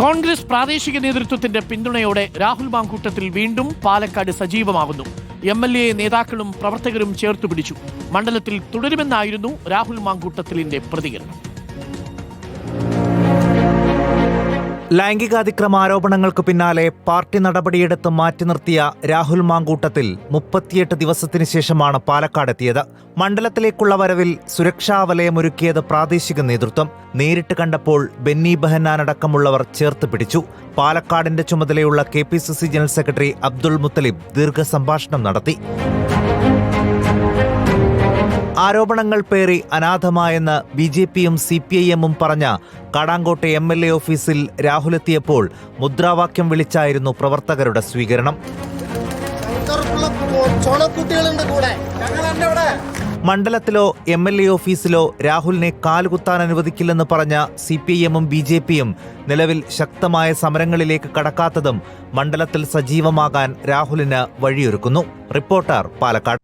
കോൺഗ്രസ് പ്രാദേശിക നേതൃത്വത്തിന്റെ പിന്തുണയോടെ രാഹുൽ മാങ്കൂട്ടത്തിൽ വീണ്ടും പാലക്കാട് സജീവമാകുന്നു എം എൽ എ നേതാക്കളും പ്രവർത്തകരും ചേർത്തുപിടിച്ചു. മണ്ഡലത്തിൽ തുടരുമെന്നായിരുന്നു രാഹുൽ മാങ്കൂട്ടത്തിലിന്റെ പ്രതികരണം. ലൈംഗികാതിക്രമ ആരോപണങ്ങൾക്ക് പിന്നാലെ പാർട്ടി നടപടിയെടുത്ത് മാറ്റി നിർത്തിയ രാഹുൽ മാങ്കൂട്ടത്തിൽ മുപ്പത്തിയെട്ട് ദിവസത്തിന് ശേഷമാണ് പാലക്കാടെത്തിയത് മണ്ഡലത്തിലേക്കുള്ള വരവിൽ സുരക്ഷാ വലയമൊരുക്കിയത് പ്രാദേശിക നേതൃത്വം. നേരിട്ട് കണ്ടപ്പോൾ ബെന്നി ബെഹന്നാൻ അടക്കമുള്ളവർ ചേർത്ത് പിടിച്ചു. പാലക്കാടിന്റെ ചുമതലയുള്ള K general secretary Abdul Muthalib ദീർഘസംഭാഷണം നടത്തി. ആരോപണങ്ങൾ പേറി അനാഥമായെന്ന് ബി ജെ പിയും സി പി ഐ എമ്മും പറഞ്ഞ കാടാങ്കോട്ടെ എം എൽ എ ഓഫീസിൽ രാഹുലെത്തിയപ്പോൾ മുദ്രാവാക്യം വിളിച്ചായിരുന്നു പ്രവർത്തകരുടെ സ്വീകരണം. മണ്ഡലത്തിലോ എം എൽ എ ഓഫീസിലോ രാഹുലിനെ കാലുകുത്താൻ അനുവദിക്കില്ലെന്ന് പറഞ്ഞ സി പി ഐ എമ്മും ബി ജെ പിയും നിലവിൽ ശക്തമായ സമരങ്ങളിലേക്ക് കടക്കാത്തതും മണ്ഡലത്തിൽ സജീവമാകാൻ രാഹുലിന് വഴിയൊരുക്കുന്നു. റിപ്പോർട്ടർ പാലക്കാട്.